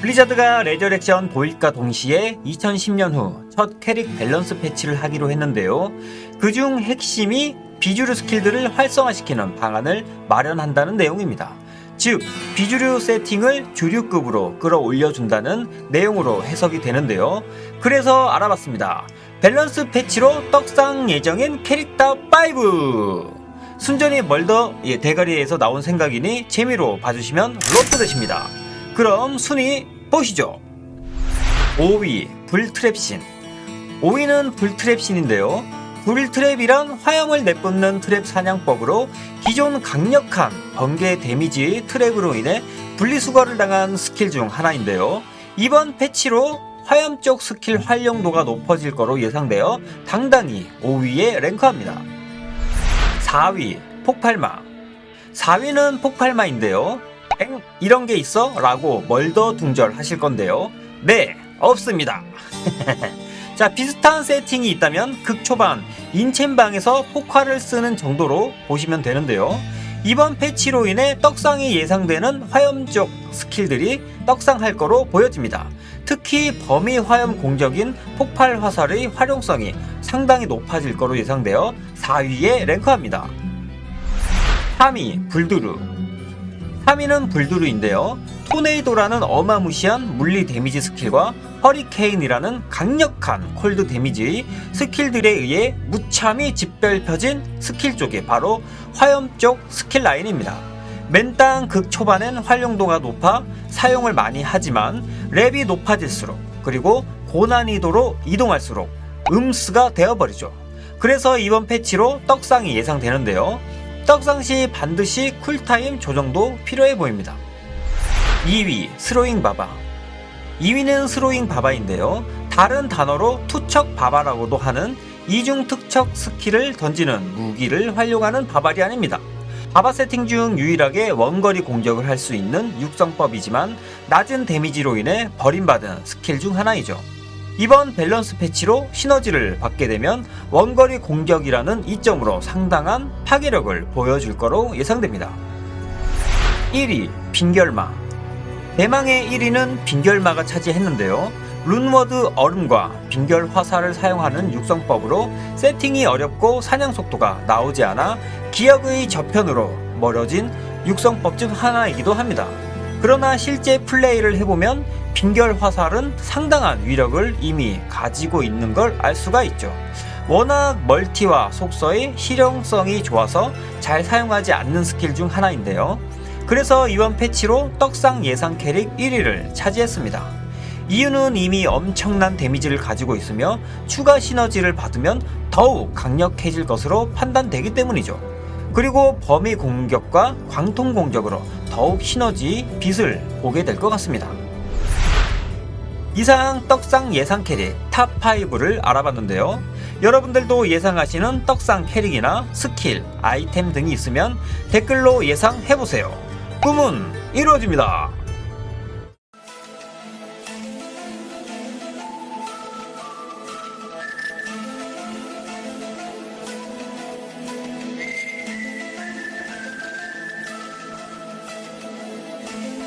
블리자드가 레저렉션 도입과 동시에 2010년 후 첫 캐릭 밸런스 패치를 하기로 했는데요. 그중 핵심이 비주류 스킬들을 활성화시키는 방안을 마련한다는 내용입니다. 즉, 비주류 세팅을 주류급으로 끌어올려준다는 내용으로 해석이 되는데요. 그래서 알아봤습니다. 밸런스 패치로 떡상 예정인 캐릭터 5! 순전히 멀더 예, 대가리에서 나온 생각이니 재미로 봐주시면 로또 되십니다. 그럼 순위 보시죠. 5위 불트랩신 5위는 불트랩신인데요. 불트랩이란 화염을 내뿜는 트랩 사냥법으로 기존 강력한 번개 데미지 트랩으로 인해 분리수거를 당한 스킬 중 하나인데요. 이번 패치로 화염 쪽 스킬 활용도가 높아질 거로 예상되어 당당히 5위에 랭크합니다. 4위 폭발마 4위는 폭발마인데요 엥? 이런 게 있어? 라고 멀더둥절 하실 건데요. 네 없습니다. 자 비슷한 세팅이 있다면 극초반 인챈방에서 폭발을 쓰는 정도로 보시면 되는데요. 이번 패치로 인해 떡상이 예상되는 화염 쪽 스킬들이 떡상할 거로 보여집니다. 특히 범위 화염 공적인 폭발 화살의 활용성이 상당히 높아질 거로 예상되어 4위에 랭크합니다. 3위 불두루 3위는 불두루인데요. 토네이도라는 어마무시한 물리 데미지 스킬과 허리케인이라는 강력한 콜드 데미지 스킬들에 의해 무참히 집결펴진 스킬 쪽이 바로 화염 쪽 스킬 라인입니다. 맨땅 극 초반엔 활용도가 높아 사용을 많이 하지만 랩이 높아질수록 그리고 고난이도로 이동할수록 음스가 되어버리죠. 그래서 이번 패치로 떡상이 예상되는데요. 떡상 시 반드시 쿨타임 조정도 필요해 보입니다. 2위 스로잉 바바 2위는 스로잉 바바인데요. 다른 단어로 투척 바바라고도 하는 이중 특척 스킬을 던지는 무기를 활용하는 바발이 아닙니다. 바바 세팅 중 유일하게 원거리 공격을 할 수 있는 육성법이지만 낮은 데미지로 인해 버림받은 스킬 중 하나이죠. 이번 밸런스 패치로 시너지를 받게 되면 원거리 공격이라는 이점으로 상당한 파괴력을 보여줄 거로 예상됩니다. 1위 빈결마 대망의 1위는 빈결마가 차지했는데요. 룬워드 얼음과 빈결 화살을 사용하는 육성법으로 세팅이 어렵고 사냥 속도가 나오지 않아 기억의 저편으로 멀어진 육성법 중 하나이기도 합니다. 그러나 실제 플레이를 해보면 빈결 화살은 상당한 위력을 이미 가지고 있는 걸 알 수가 있죠. 워낙 멀티와 속서의 실용성이 좋아서 잘 사용하지 않는 스킬 중 하나인데요. 그래서 이번 패치로 떡상 예상 캐릭 1위를 차지했습니다. 이유는 이미 엄청난 데미지를 가지고 있으며 추가 시너지를 받으면 더욱 강력해질 것으로 판단되기 때문이죠. 그리고 범위 공격과 광통 공격으로 더욱 시너지 빛을 보게 될 것 같습니다. 이상 떡상 예상 캐릭 탑5를 알아봤는데요. 여러분들도 예상하시는 떡상 캐릭이나 스킬, 아이템 등이 있으면 댓글로 예상해보세요. 꿈은 이루어집니다.